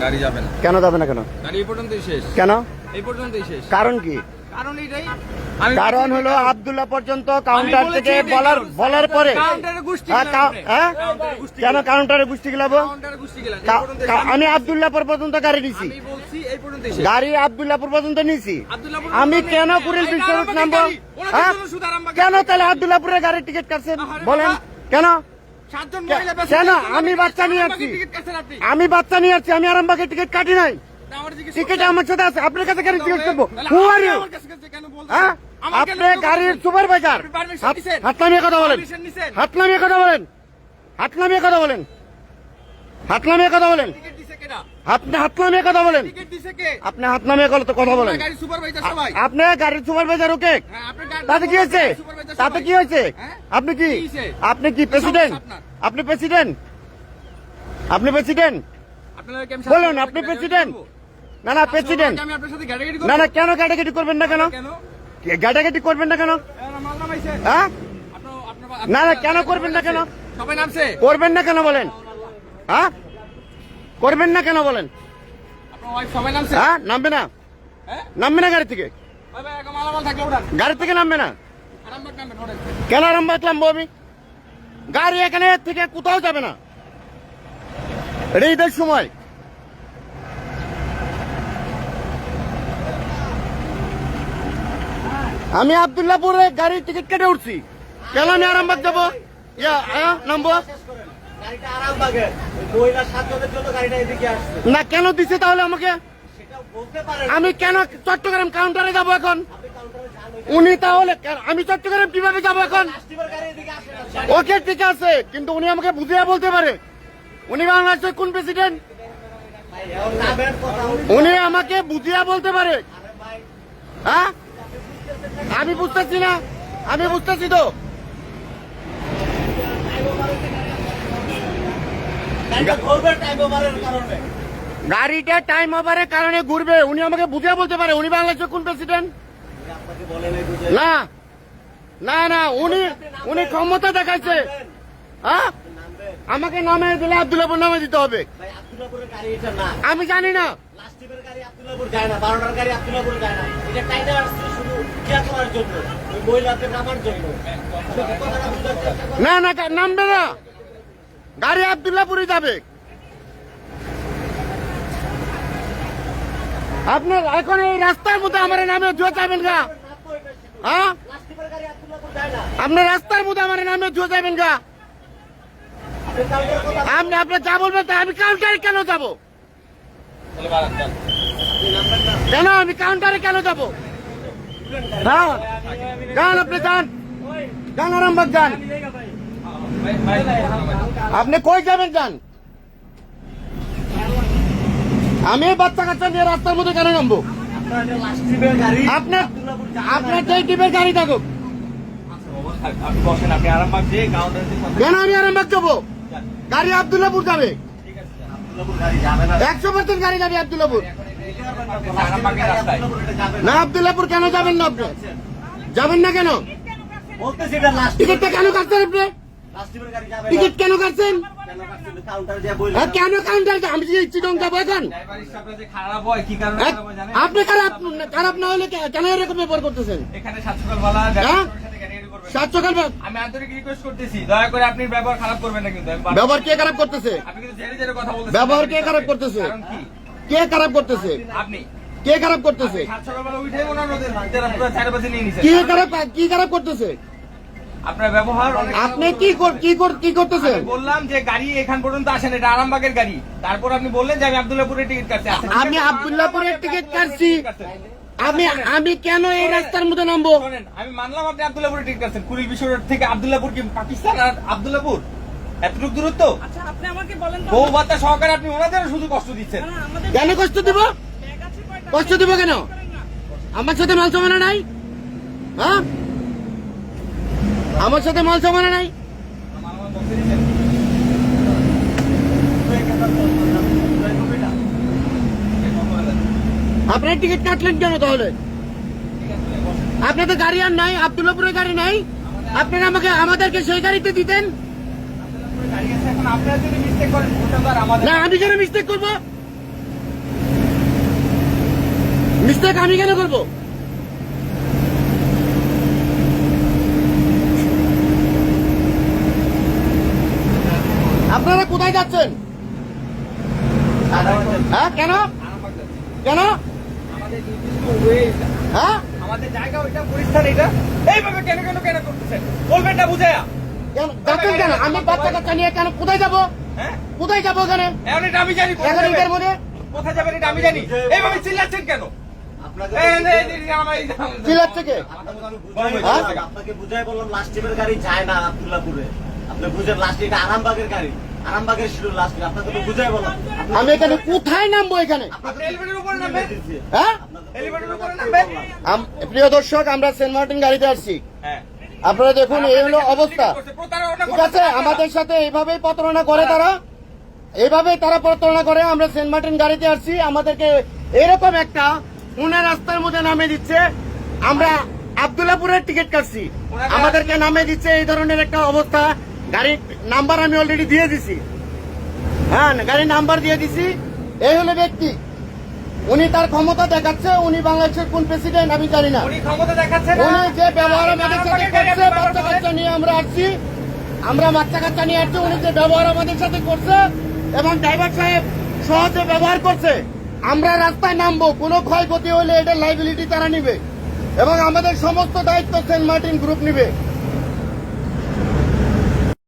গাড়ি যাবে না। কেন যাবে না কেন? গাড়ি এই পর্যন্তই শেষ। কেন? এই পর্যন্তই শেষ। কারণ কি? কারণ এটাই কারণ হলো আব্দুল্লাহ পর্যন্ত কাউন্টার থেকে বলার বলার পরে হ্যাঁ। হ্যাঁ? কেন কাউন্টারে গুষ্টি গেলাবো গেলাম। আমি আব্দুল্লাহপুর পর্যন্ত গাড়ি নিছি। আমি বলছি এই গাড়ি আব্দুল্লাহপুর পর্যন্ত নিছি। আমি কেন। কুড়িল বিশ্বরূপ নামবো? হ্যাঁ? কেন তাহলে আব্দুল্লাহপুরের গাড়ির টিকিট কাটছেন? বলেন। কেন? কেন? আমি বাচ্চা নিয়ে আসছি। আমি বাচ্চা নিয়ে আসছি আমি আরামবাগের টিকিট কাটি নাই। টিকিট আমার সাথে আছে আপনার কাছে কেন টিকিট করব? হ্যাঁ আপনি গাড়ির? সুপারভাইজার আপনি হাত নামিয়ে কথা বলেন। Permission হাত নামিয়ে কথা বলেন। হাত নামিয়ে কথা বলেন। হাত নামিয়ে কথা বলেন? আপনি হাত নামিয়ে কথা বলেন। আপনি হাত নামিয়ে কথা কথা বলেন। আপনার গাড়ির। আপনি সুপারভাইজার ওকে? হ্যাঁ, তাতে কি হয়েছে? তাতে। কি হয়েছে? হ্যাঁ? আপনি কি? আপনি কি প্রেসিডেন্ট আপনি প্রেসিডেন্ট আপনি প্রেসিডেন্ট বলুন, আপনি প্রেসিডেন্ট না না প্রেসিডেন্ট না না কেন গাটাগাটি করবেন না কেন? গাটাগাটি করবেন না কেন। হ্যাঁ? না, না, কেন করবেন না কেন? করবেন না কেন বলেন? হ্যাঁ? করবেন না কেন বলেন? হ্যাঁ নামবে না। হ্যাঁ? নামবে না গাড়ি থেকে। গাড়ি থেকে নামবে না। কেন আরাম বাঁচলাম আমি গাড়ি এখানে থেকে কোথাও যাবে না। এটা ঈদের সময়। আমি আবদুল্লাপুরে গাড়ির টিকিট কেটে উঠছি। কেন আমি আরামবাগ যাব? নামবো? না কেন দিছে তাহলে আমাকে? আমি কেন চট্টগ্রাম কাউন্টারে যাব এখন? উনি তাহলে আমি চট্টগ্রাম কীভাবে যাব এখন? ওকে ঠিক আছে কিন্তু উনি আমাকে বুঝিয়ে বলতে পারে। উনি বাংলাদেশের কোন প্রেসিডেন্ট উনি আমাকে বুঝিয়া বলতে পারে। হ্যাঁ? আমি বুঝতেছি না। আমি বুঝতেছি তো। গাড়িটা টাইম ওভারের কারণে। গাড়িটা টাইম ওভারের কারণে ঘুরবে। উনি আমাকে বুঝিয়ে বলতে পারে, উনি বাংলাদেশের কোন প্রেসিডেন্ট বুঝে না। না না, উনি উনি ক্ষমতা দেখাইছে। হ্যাঁ? আমাকে নামে দিলে আব্দুল্লাপুর নামে দিতে হবে। আমি জানি না। না না যায় না। গাড়ি আব্দুল্লাপুর ক্রিয়া করার জন্য ওই মহিলাদের নামার জন্য আপনি কি কথাটা বুঝার চেষ্টা করেন? না না গা- নামবে না গাড়ি আবদুল্লাপুরে যাবে আপনার এখন এই রাস্তার মধ্যে আমার নামে জুয়া যাবেন গা। হ্যাঁ? আপনার রাস্তার মধ্যে আমার নামে জুয়া যাবেন গা। আপনি আপনার যা বলবেন তা আমি কাউন্টারে কেন যাব? কেন আমি কাউন্টারে কেন যাব? হ্যাঁ যান আপনি যান। যান আরামবাগ যান। আপনি কই যাবেন যান? আমি এই বাচ্চা কাচ্চা নিয়ে রাস্তার মধ্যে কেন নামবো? আপনার আপনার না। টিপের গাড়ি থাকুক। কেন আমি আরামবাগ যাব? গাড়ি আবদুল্লাপুর যাবে। একশো পার্সেন্ট গাড়ি যাবে আবদুল্লাপুর। না আবদুল্লাপুর কেন যাবেন না আপনি? যাবেন না কেন? টিকিটটা কেন কাটছেন আপনি? টিকিট কেন কাটছেন? কেন? কাউন্টারে আমি চিটং যাব এখন। আপনি খারাপ খারাপ না হলে কেন এরকম ব্যবহার করতেছেন? এখানে সাত সকালবেলা? ড্রাইভারের সাথে গাড়ি গাড়ি করবেন সাত সকাল আমি আন্তরিক রিকোয়েস্ট করতেছি। দয়া করে আপনি ব্যবহার খারাপ করবেন না কিন্তু ব্যবহার কে খারাপ করতেছে? আপনি কিন্তু জেরে জেরে কথা বলতেছেন। ব্যবহার কে খারাপ করতেছে? কে? খারাপ করতেছে? আপনি। কে খারাপ করতেছে? সাত উঠে ওনার কি খারাপ কি খারাপ করতেছে? আপনার ব্যবহার আপনি কি কর- কি কর- কি করতেছেন? আমি বললাম যে গাড়ি এখান পর্যন্ত আসেন এটা আরামবাগের গাড়ি। তারপর আপনি বললেন যে আমি আব্দুল্লাপুরের টিকিট কাটছি। আচ্ছা, আমি টিকিট কাটছি। আমি আমি কেন এই রাস্তার মধ্যে নামবো? আমি মানলাম আপনি টিকিট কাটছেন। কুড়িল বিশ্ব রোড থেকে আব্দুল্লাপুর কি পাকিস্তান আর আব্দুল্লাপুর এতটুকু দূরত্ব? আচ্ছা আপনি আমাকে বলেন বউ বাচ্চা সহকারে আপনি ওনাদের শুধু কষ্ট দিচ্ছেন। কেন কষ্ট দিব? কষ্ট দিব কেন? আমার সাথে মাল সমানা নাই? হ্যাঁ? আমার সাথে মাল সমানা নাই। আপনার টিকিট কাটলেন কেন তাহলে? আপনাদের গাড়ি আর নাই, আব্দুল্লাপুরের গাড়ি নাই। আপনারা আমাকে, আমাদেরকে সেই গাড়িতে দিতেন? আমি কেন মিস্টেক করব। মিস্টেক আমি কেন করব আপনারা কোথায় যাচ্ছেন? হ্যাঁ কেন? কেন? আমাদের নির্দিষ্ট way এটা। হ্যাঁ? আমাদের জায়গা ওইটা পরিস্থান এটা এইভাবে কেন কেন কেন করতেছেন? বলবেন না বুঝায়া যাচ্ছেন কেন? আমি বাচ্চা কাচ্চা নিয়ে কেন কোথায় যাব? কোথায় যাব ওখানে? এখন এটা আমি জানি এখন এটার মধ্যে কোথায় যাবেন এটা আমি জানি। এইভাবে চিল্লাচ্ছেন কেন? আপনাকে এই, এই, এই, এই, আমার- চিল্লাচ্ছে কে? আপনাকে আমি বুঝাই? বললাম, আপনাকে বুঝাই বললাম লাস্ট টিপের গাড়ি যায় না আব্দুল্লাপুরে। আপনি বুঝেন লাস্ট এটা আরামবাগের গাড়ি। আরামবাগের শিডিউল লাস্ট আপনাকে তো বুঝাই বললাম আমি এখানে কোথায় নামবো এখানে? হ্যাঁ? প্রিয় দর্শক আমরা সেন্ট মার্টিন গাড়িতে আসছি। হ্যাঁ। আপনারা দেখুন এই হলো অবস্থা। ঠিক আছে আমাদের সাথে এইভাবেই প্রতারণা করে তারা। এইভাবে তারা প্রতারণা করে আমরা সেন্ট মার্টিন গাড়িতে আসছি। আমাদেরকে এরকম একটা পুনে রাস্তার মধ্যে নামে দিচ্ছে। আমরা আবদুল্লাপুরের টিকিট কাটছি। আমাদেরকে নামে দিচ্ছে এই ধরনের একটা অবস্থা। গাড়ির নাম্বার আমি অলরেডি দিয়ে দিছি। হ্যাঁ গাড়ির নাম্বার দিয়ে দিছি। এই হলো ব্যক্তি। উনি তার ক্ষমতা দেখাচ্ছে উনি বাংলাদেশের কোন প্রেসিডেন্ট আমি জানি না। উনি যে ব্যবহার আমাদের সাথে করছে বাচ্চা কাচ্চা নিয়ে আমরা আসছি। আমরা বাচ্চা কাচ্চা নিয়ে আসছি উনি যে ব্যবহার আমাদের সাথে করছে এবং ড্রাইভার সাহেব সহজে ব্যবহার করছে। আমরা রাস্তায় নামবো কোনো ক্ষয়ক্ষতি হলে এটা লাইবিলিটি তারা নিবে। এবং আমাদের সমস্ত দায়িত্ব সেন্ট মার্টিন গ্রুপ নিবে।